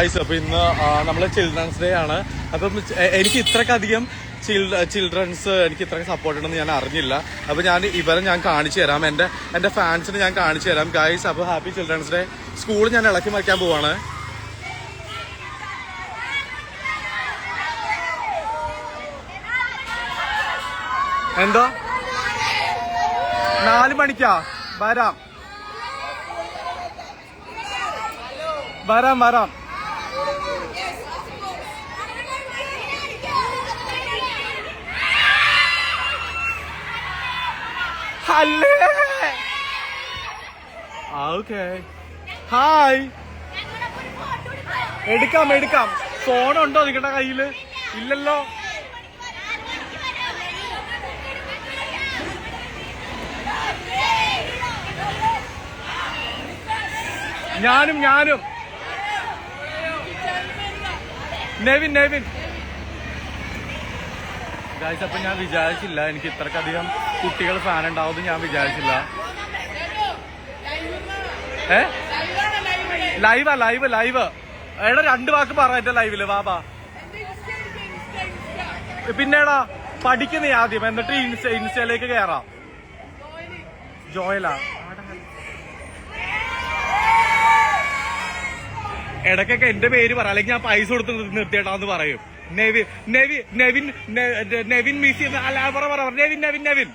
അപ്പൊ ഇന്ന് നമ്മൾ ചിൽഡ്രൻസ് ഡേ ആണ്. അപ്പം എനിക്ക് ഇത്രക്കധികം ചിൽഡ്രൻസ് എനിക്ക് ഇത്രയും സപ്പോർട്ട് ഉണ്ടെന്ന് ഞാൻ അറിഞ്ഞില്ല. അപ്പൊ ഞാൻ ഇവരെ ഞാൻ കാണിച്ചു തരാം. എന്റെ എന്റെ ഫാൻസിന് ഞാൻ കാണിച്ചു തരാം. ഗൈസ് അപ്പൊ ഹാപ്പി ചിൽഡ്രൻസ് ഡേ സ്കൂൾ ഞാൻ ഇളക്കി മറിക്കാൻ പോവാണ്. എന്തോ? നാല് മണിക്കാ? വരാം. വരാം വരാം. അല്ലേ ഓക്കെ ഹായ് എടുക്കാം എടുക്കാം. ഫോണുണ്ടോ നിങ്ങളുടെ കയ്യിൽ? ഇല്ലല്ലോ. ഞാനും ഞാനും. നെവിൻ നെവിൻ. ഗായ്സ് അപ്പൊ ഞാൻ വിചാരിച്ചില്ല എനിക്ക് ഇത്രക്കധികം കുട്ടികൾ ഫാൻ ഉണ്ടാവും ഞാൻ വിചാരിച്ചില്ല. ഏ? ലൈവാ ലൈവ് ലൈവ് എടാ രണ്ട് വാക്ക് പറ എന്റെ ലൈവിൽ വാബാ പിന്നെടാ പഠിക്കുന്നേ ആദ്യം എന്നിട്ട് ഇൻസ്റ്റ ഇൻസ്റ്റയിലേക്ക് കയറാം ജോയലാ. ഇടയ്ക്കൊക്കെ എന്റെ പേര് പറ അല്ലെങ്കിൽ ഞാൻ പൈസ കൊടുത്ത് നിർ- നിർത്തിയിട്ടാന്ന് പറയും. നെവിൻ നെവിൻ നെവിൻ നെവിൻ മിസ് അല്ല പറ പറ. നെവിൻ നെവിൻ നെവിൻ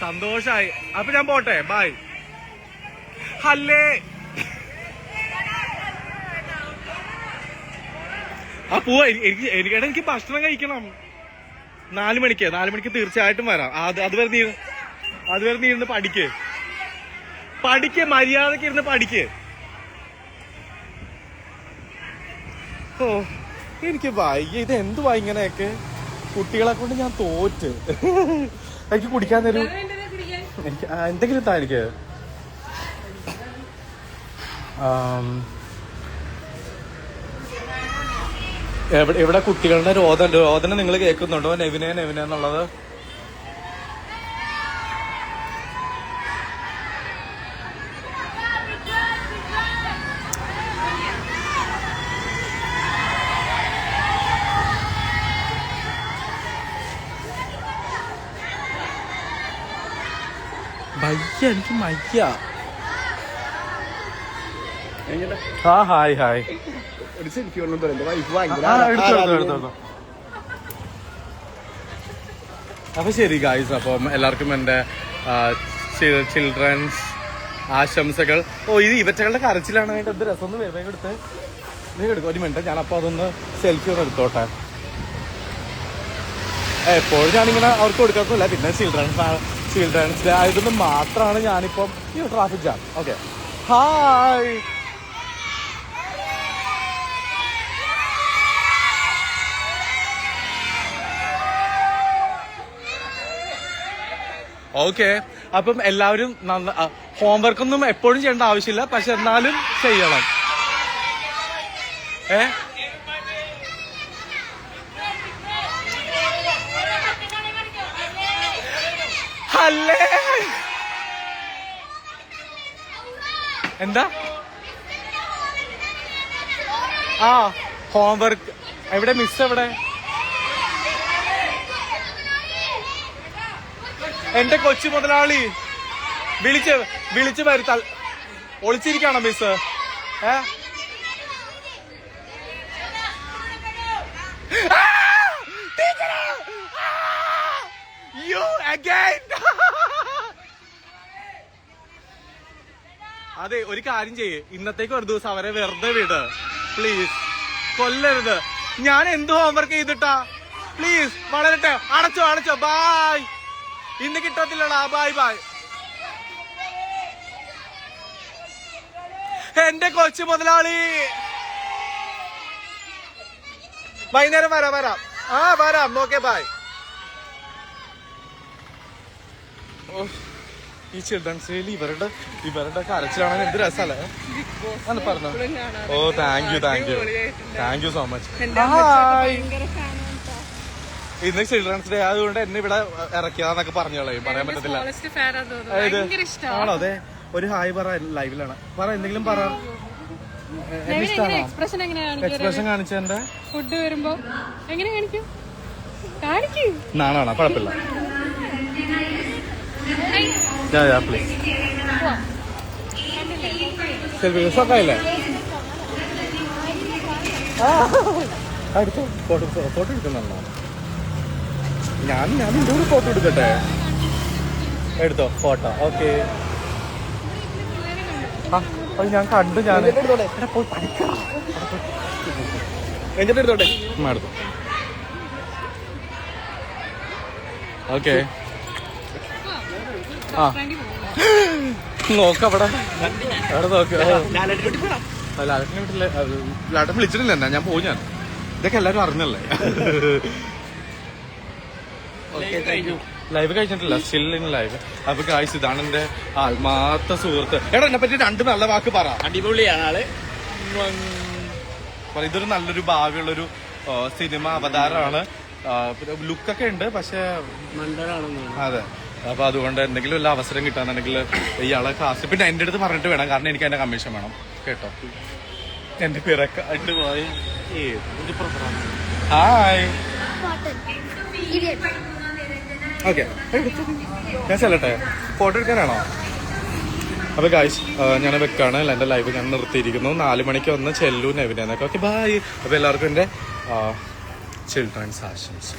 സന്തോഷായി. അപ്പൊ ഞാൻ പോട്ടെ. ബായ് ഹല്ലേ? ആ പോവാ. എനി- എനിക്ക് എനിക്ക് എടാ, എനിക്ക് ഭക്ഷണം കഴിക്കണം. നാല് മണിക്ക് നാല് മണിക്ക് തീർച്ചയായിട്ടും വരാം. അത് അതുവരെ നീ അതുവരെ നീ ഇരുന്ന് പഠിക്ക്. പഠിക്ക് മര്യാദയ്ക്ക് ഇരുന്ന് പഠിക്ക്. ഓ എനിക്ക് വയ്യ. ഇത് എന്തുവാ ഇങ്ങനെയൊക്കെ? കുട്ടികളെ കൊണ്ട് ഞാൻ തോറ്റ്. എനിക്ക് കുടിക്കാൻ? തരൂ എനിക്ക് എന്തെങ്കിലും താ എനിക്ക്. എവിടെ കുട്ടികളുടെ രോദന രോദന നിങ്ങൾ കേൾക്കുന്നുണ്ടോ? നെവിനെ നെവിനെ എന്നുള്ളത്? മയ്യ എനിക്ക് മയ്യ. ആ ഹായ് ഹായ്. ഒരു സെൽഫി ഒന്നും വൈഫ്. അപ്പൊ ശരി ഗായ്സ് അപ്പം എല്ലാവർക്കും എന്റെ ചിൽഡ്രൻസ് ആശംസകൾ. ഓ ഇത് ഇവറ്റകളുടെ കരച്ചിലാണ്. അതിന്റെ എന്ത് രസം? ഒന്ന് വേഗം എടുത്ത്. നീ എടുക്കും ഒരു മിനിറ്റ് ഞാൻ അപ്പൊ അതൊന്ന് സെൽഫി ഒന്ന് എടുത്തോട്ടെ. ഏ, എപ്പോഴും ഞാനിങ്ങനെ അവർക്ക് കൊടുക്കാത്തല്ല പിന്നെ ചിൽഡ്രൻസ് ചിൽഡ്രൻസ് ഡേ ആയതുകൊണ്ട് മാത്രമാണ് ഞാനിപ്പം ഈ traffic jam okay hi okay അപ്പം എല്ലാവരും ഹോംവർക്ക് ഒന്നും എപ്പോഴും ചെയ്യേണ്ട ആവശ്യമില്ല. പക്ഷെ എന്നാലും ചെയ്യണം. ഏ? അല്ലേ എന്താ? ആ ഹോംവർക്ക് എവിടെ മിസ് എവിടെ? എന്റെ കൊച്ചു മുതലാളി. വിളിച്ച് വിളിച്ച് വരുത്താൽ ഒളിച്ചിരിക്കാണോ മിസ് ഏ! You again! അതെ ഒരു കാര്യം ചെയ്യ്. ഇന്നത്തേക്ക് ഒരു ദിവസം അവരെ വെറുതെ വിട്. പ്ലീസ് കൊല്ലരുത്. ഞാൻ എന്ത് ഹോംവർക്ക് ചെയ്തിട്ടാ? പ്ലീസ് വളരട്ടെ. അടച്ചോ അടച്ചോ. ബായ് ഇന്ന് കിട്ടത്തില്ലടാ. ബായ് ബായ് എന്റെ കൊച്ചു മുതലാളി. വൈകുന്നേരം വരാം വരാം. ആ വരാം. ഓക്കെ ബായ് ഓ, ഈ ചിൽഡ്രൻസ് ഡേയിൽ ഇവരുടെ ഇവരുടെ കരച്ചിലാണെങ്കിൽ എന്ത് രസമല്ലേ ആണ് പറഞ്ഞു. ഓ thank you thank you thank you so much hi ഇന്ന് ചിൽഡ്രൻസ് ഡേ ആയതുകൊണ്ട് എന്നെ ഇവിടെ ഇറക്കിയതാന്നൊക്കെ പറഞ്ഞോളേ. പറയാൻ പറ്റത്തില്ല. ആണോ? അതെ. ഒരു ഹായ് പറ ലൈവിലാണ് പറ എന്തെങ്കിലും പറ. എക്സ്പ്രഷൻ കാണിച്ചെന്റെ ഫുഡ് വരുമ്പോ. എങ്ങനെ കാണിക്കും? കാണിക്കൂ. നാണാണോ? കുഴപ്പമില്ല. യാ യാ പ്ലീസ് സെൽഫി സൊക്കായില്ലേ എടുത്തോ ഫോട്ടോ ഫോട്ടോ എടുക്കുന്നുണ്ടോ? ഞാൻ ഞാൻ നിന്റെ കൂടെ ഫോട്ടോ എടുക്കട്ടെ? എടുത്തോ ഫോട്ടോ ഓക്കെ അത് ഞാൻ കണ്ടു ഞാൻ പോയി പഠിക്കാം. എടുത്തോട്ടെ എടുത്തു. ഓക്കെ. ആ. നോക്ക. അവിടെ ലാലട്ടിനെ വിളിച്ചിട്ടില്ല എന്നാ. ഞാൻ പോയി ഞാൻ ഇതൊക്കെ എല്ലാരും അറിഞ്ഞല്ലേ? ലൈവ് കഴിച്ചിട്ടില്ല. സ്റ്റിൽ ഇൻ ലൈവ് അപ്പൊ കാഴ്ച ഇതാണ് എന്റെ ആത്മാർത്ഥ സുഹൃത്ത്. എടാ എന്നെ പറ്റി രണ്ട് നല്ല വാക്ക് പറ. അടിപൊളിയാണ് ആൾ. ഇതൊരു നല്ലൊരു ഭാവിയുള്ളൊരു സിനിമ അവതാരമാണ്. ലുക്കൊക്കെ ഉണ്ട് പക്ഷെ അതെ. അപ്പൊ അതുകൊണ്ട് എന്തെങ്കിലും വല്ല അവസരം കിട്ടാന്നുണ്ടെങ്കിൽ ഇയാളെ കാസ്റ്റ് പിന്നെ എന്റെ അടുത്ത് പറഞ്ഞിട്ട് വേണം. കാരണം എനിക്ക് അതിന്റെ കമ്മീഷൻ വേണം. കേട്ടോ? എന്റെ പിറക്കായിട്ട് പോയി. ഹായ് ഓക്കെ ഞാൻ ചെല്ലട്ടെ? ഫോട്ടോ എടുക്കാനാണോ? അപ്പൊ ഗായ്സ് ഞാൻ വെക്കാണ് എന്റെ ലൈവ് ഞാൻ നിർത്തിയിരിക്കുന്നു. നാല് മണിക്ക് വന്ന് ചെല്ലു നെവിനെന്നൊക്കെ ഓക്കെ ബൈ അപ്പൊ എല്ലാവർക്കും എന്റെ ചിൽഡ്രൻസ് ആശംസ